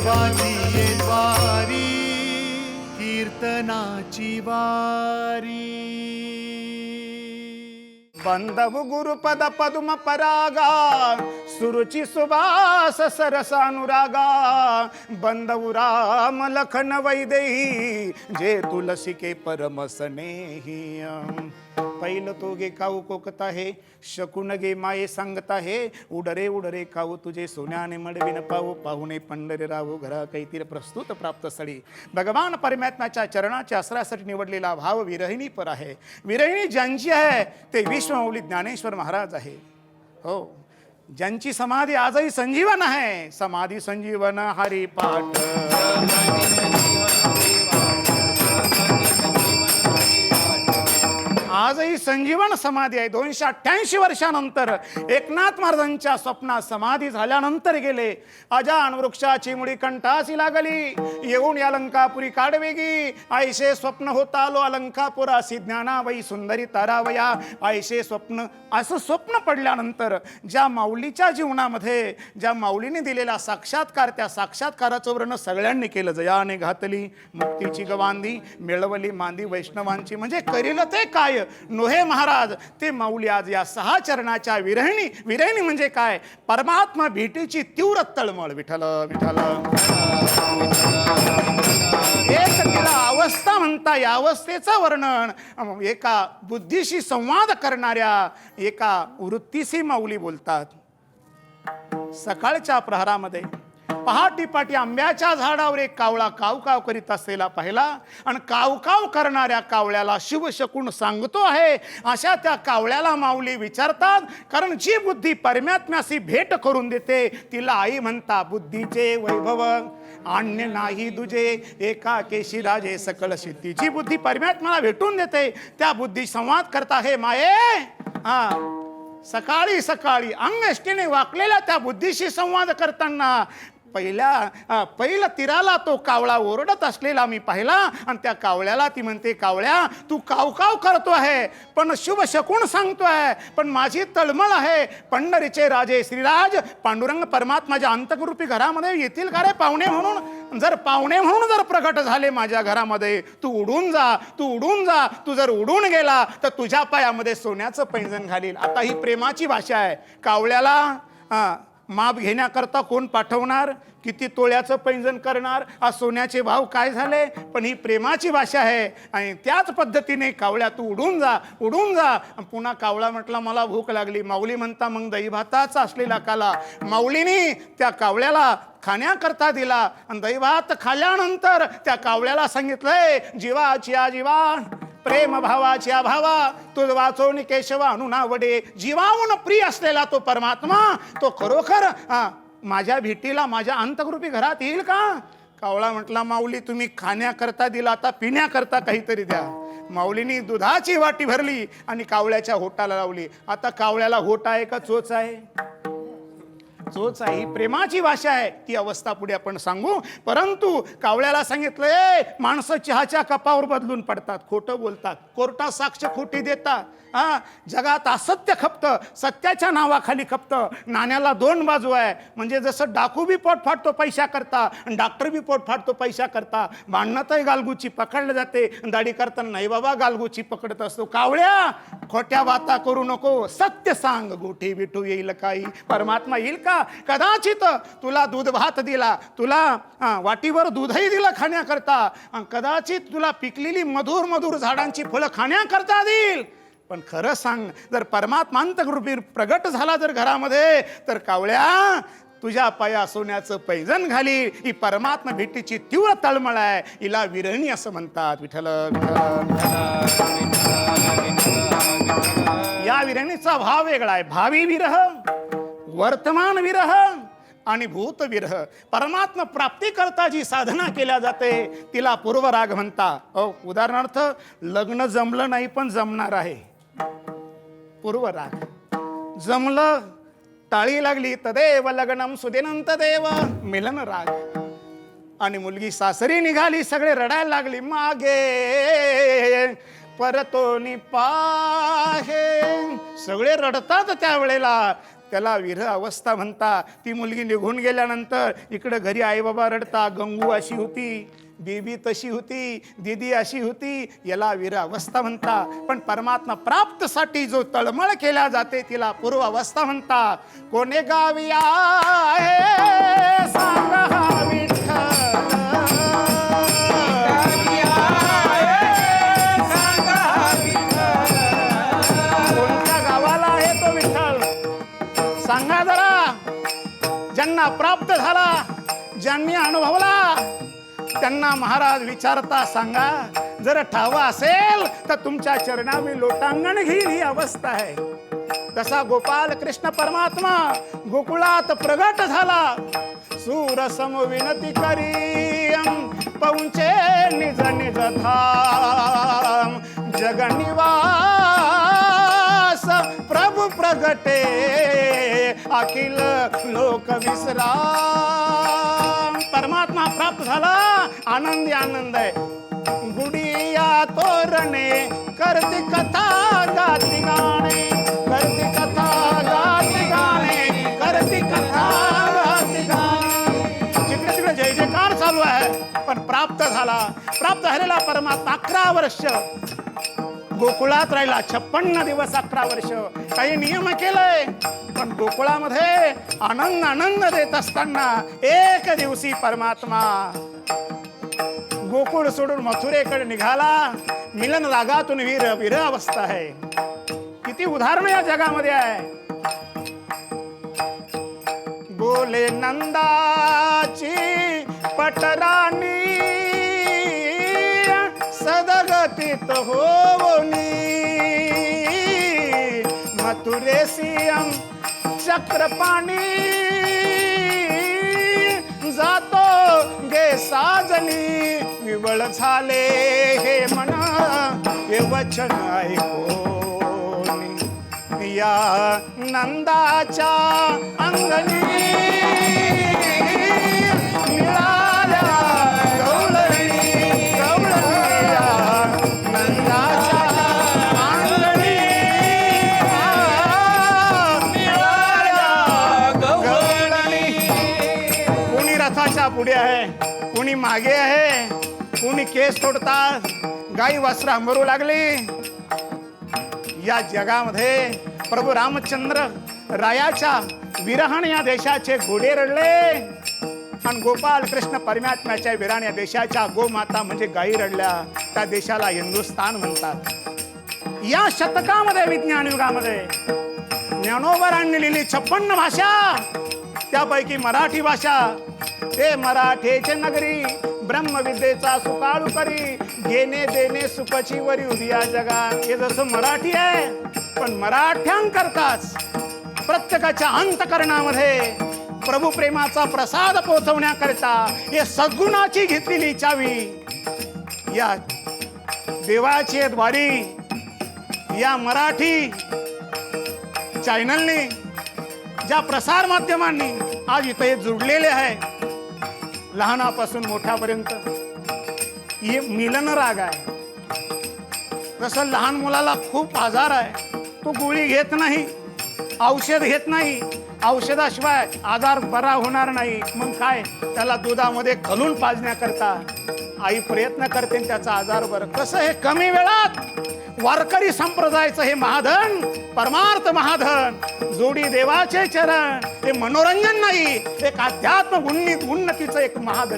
देवाची ये द्वारी कीर्तनाची वारी बंधव गुरुपद पद्म परागा सुरुची सुवास सरसानुरागा बंधव राम लखन वैदेही जे तुलसिके परम स्नेही पहिलं तो गे काऊ कोकत आहे शकुन गे माये सांगत आहे उडरे उडरे काऊ तुझे सोन्याने मडविन पाहू पाहुणे पंढरे राहू घरा कैतील प्रस्तुत प्राप्त स्थळी भगवान परमात्म्याच्या चरणाच्या आसरासाठी निवडलेला भाव विरहिणी पर आहे विरहिणी ज्यांची आहे ते विश्वमौली ज्ञानेश्वर महाराज आहे हो ज्यांची समाधी आजही संजीवन आहे समाधी संजीवन हरिपाठ आजही संजीवन समाधी आहे. दोनशे अठ्ठ्याऐंशी वर्षानंतर एकनाथ महाराजांच्या स्वप्नात समाधी झाल्यानंतर गेले. अजान वृक्षाची मुळी कंठासी लागली. येऊन या अलंकापुरी काढवेगी आयशे स्वप्न होता आलो अलंकापुरासी ज्ञानावई सुंदरी तारावया. आयशे स्वप्न असं स्वप्न पडल्यानंतर ज्या माऊलीच्या जीवनामध्ये ज्या माऊलीने दिलेला साक्षात्कार त्या साक्षात्काराचं वर्णन सगळ्यांनी केलं. जयाने घातली मुक्तीची गवांदी मिळवली मांदी वैष्णवांची. म्हणजे करील ते काय? नोहे महाराज ते माऊली आज या सहा चरणाच्या विरहिणी विरहिणी म्हणजे काय? परमात्मा भेटीची तीव्र तळमळ विठल विठल एक तिला अवस्था म्हणता या अवस्थेचं वर्णन. एका बुद्धीशी संवाद करणाऱ्या एका वृत्तीशी माऊली बोलतात. सकाळच्या प्रहरामध्ये पहाटी पाटी आंब्याच्या झाडावर एक कावळा काव काव करीत असलेला पाहिला आणि कावकाव करणाऱ्या कावळ्याला शिव शकून सांगतो आहे अशा त्या कावळ्याला माऊली विचारतात कारण जी बुद्धी परमात्म्याशी भेट करून देते तिला आई म्हणता बुद्धीचे वैभव अन्य नाही दुजे एका केशी राजे सकळ शेती. जी बुद्धी परमात्म्याला भेटून देते त्या बुद्धी संवाद करता हे माये. हा. सकाळी सकाळी अंगष्टीने वाकलेल्या त्या बुद्धीशी संवाद करताना पहिल्या पहिला तिराला तो कावळा ओरडत असलेला मी पाहिला आणि त्या कावळ्याला ती म्हणते कावळ्या तू काव काव करतो आहे पण शुभ शकून सांगतो आहे पण माझी तळमळ आहे. पंढरीचे राजे श्रीराज पांडुरंग परमात्माच्या अंतकृपी घरामध्ये येतील का रे पाहुणे म्हणून? जर पाहुणे म्हणून जर प्रकट झाले माझ्या घरामध्ये तू उडून जा तू उडून जा. तू जर उडून गेला तर तुझ्या पायामध्ये सोन्याचं पैंजण घालील. आता ही प्रेमाची भाषा आहे. कावळ्याला हा, माप घेण्याकरता कोण पाठवणार? किती तोळ्याचं पैंजण करणार? आज सोन्याचे भाव काय झाले? पण ही प्रेमाची भाषा आहे. आणि त्याच पद्धतीने कावळ्या तू उडून जा उडून जा. पुन्हा कावळा म्हटला मला भूक लागली. माऊली म्हणता मग दहीभाताच असलेला काला. माऊलीने त्या कावळ्याला खाण्याकरता दिला. आणि दहीभात खाल्यानंतर त्या कावळ्याला सांगितलंय जीवाची आजीवा जीवा प्रेम भावाची भावा तुझ वाचवणी केशवा अनुनावडे. जीवाहून प्रिय असलेला तो परमात्मा तो खरोखर माझ्या भेटीला माझ्या अंतकृपी घरात येईल का? कावळा म्हटला माऊली तुम्ही खाण्याकरता दिला आता पिण्याकरता काहीतरी द्या. माऊलीनी दुधाची वाटी भरली आणि कावळ्याच्या होटाला लावली. आता कावळ्याला होट आहे का चोच आहे? चोच आहे. ही प्रेमाची भाषा आहे. ती अवस्था पुढे आपण सांगू. परंतु कावळ्याला सांगितलंय माणसं चहाच्या कपावर बदलून पडतात. खोटं बोलतात. कोर्टात साक्ष खोटी देतात. हा जगात असत्य खपतं. सत्याच्या नावाखाली खपतं. नाण्याला दोन बाजू आहे. म्हणजे जसं डाकू बी पोट फाटतो पैशा करता डॉक्टर बी पोट फाटतो पैशा करता. भांडणातही गालगुची पकडलं जाते. दाढी करताना नाही बाबा गालगुची पकडत असतो. कावळ्या खोट्या वाता करू नको. सत्य सांग. गोठी बिठू येईल काही. परमात्मा येईल का कदाचित तुला दूध भात दिला तुला वाटीवर दूधही दिलं खाण्याकरता. कदाचित तुला पिकलेली मधुर मधुर झाडांची फुलं खाण्याकरता देईल. पण खरं सांग जर परमात्मांतरूपी प्रगट झाला जर घरामध्ये तर कावळ्या तुझ्या पाया सोन्याचं पैजन घाली. ही परमात्मा भेटीची तीव्र तळमळ आहे. हिला विरहिणी असं म्हणतात. विठ्ठल या विरणीचा भाव वेगळा आहे. भावी विरह. वर्तमान विरह आणि भूत विरह. परमात्मा प्राप्ती करता जी साधना केल्या जाते तिला पूर्वराग म्हणता. अ उदाहरणार्थ लग्न जमलं नाही पण जमणार आहे. पूर्वराग. जमलं टाळी लागली तदेव लग्नम सुदिनंत देव. मिलन राग. आणि मुलगी सासरी निघाली सगळे रडायला लागली मागे. परतो पाहे. सगळे रडतात त्यावेळेला. त्याला विरह अवस्था म्हणता. ती मुलगी निघून गेल्यानंतर इकडं घरी आईबाबा रडता गंगू अशी होती बीबी तशी होती दिदी अशी होती. याला वीर अवस्था म्हणता. पण परमात्मा प्राप्तसाठी जो तळमळ केल्या जाते तिला पूर्व अवस्था म्हणता. कोणे गावी ज्यांना प्राप्त झाला. ज्यांनी अनुभवला त्यांना महाराज विचारता सांगा जर ठावा असेल तर तुमच्या चरणामी लोटांगण घेईल ही अवस्था आहे. तसा गोपाल कृष्ण परमात्मा गोकुळात प्रगट झाला. सूरसम विनती करी पहुंचे निज निज धाम. जगनिवास प्रभु प्रगटे अखिल लोक विसराम परमात्मा प्राप्त झाला. आनंदी आनंद आहे. गुडिया तोरणे. करती कथा गाती गाणे. करती कथा गाती गाणे. करती कथा गाती गाणे. जिकडे तिकडे जय जयकार चालू आहे. पण प्राप्त झाला. प्राप्त झालेला परमात्मा अकरा वर्ष. गोकुळात राहिला. छप्पन्न दिवस अकरा वर्ष. काही नियम केलंय. पण गोकुळामध्ये आनंद आनंद देत असताना एक दिवशी परमात्मा गोकुळ सोडून मथुरेकडे निघाला. मिलन रागातून वीर वीर अवस्था आहे. किती उदाहरणं या जगामध्ये आहे. बोले नंदाची पटराणी सदगतीत होऊन चक्रपाणी जातो गे साजनी विवळ झाले हे म्हणा हे वचन ऐकोनी. या नंदाच्या अंगणी आहे. कुणी मागे आहे. कुणी केस तोडतात. गाई वस्त्र हंबरू लागली. या जगामध्ये प्रभू रामचंद्र रायाच्या विरहण या देशाचे घोडे रडले. आणि गोपाल कृष्ण परमात्म्याच्या विराण या देशाच्या गोमाता म्हणजे गायी रडल्या. त्या देशाला हिंदुस्थान म्हणतात. या शतकामध्ये विज्ञान युगामध्ये ज्ञानोवर लिहिली छप्पन्न भाषा. त्यापैकी मराठी भाषा. ते मराठेचे नगरी ब्रह्मविद्येचा सुकाळू करी. घेणे देणे सुखची वरी उदिया जगा. हे जसं मराठी आहे पण मराठ्यांकरताच प्रत्येकाच्या अंतकरणामध्ये प्रभू प्रेमाचा प्रसाद पोहोचवण्याकरता हे सद्गुणाची घेतलेली चावी. या देवाची द्वारी या मराठी चॅनलनी ज्या प्रसार माध्यमांनी आज इथे जुडलेले आहे लहानापासून मोठ्यापर्यंत हे मिलन राग आहे. जसं लहान मुलाला खूप आजार आहे तो गोळी घेत नाही औषध घेत नाही औषधाशिवाय आजार बरा होणार नाही. मग काय? त्याला दुधामध्ये घालून पाजण्याकरता आई प्रयत्न करते आणि त्याचा आजार बरं. कसं हे कमी वेळात वारकरी संप्रदायाचं हे महाधन परमार्थ महाधन जोडी देवाचे चरण हे मनोरंजन नाही एक अध्यात्म उन्नतीचं एक महाधन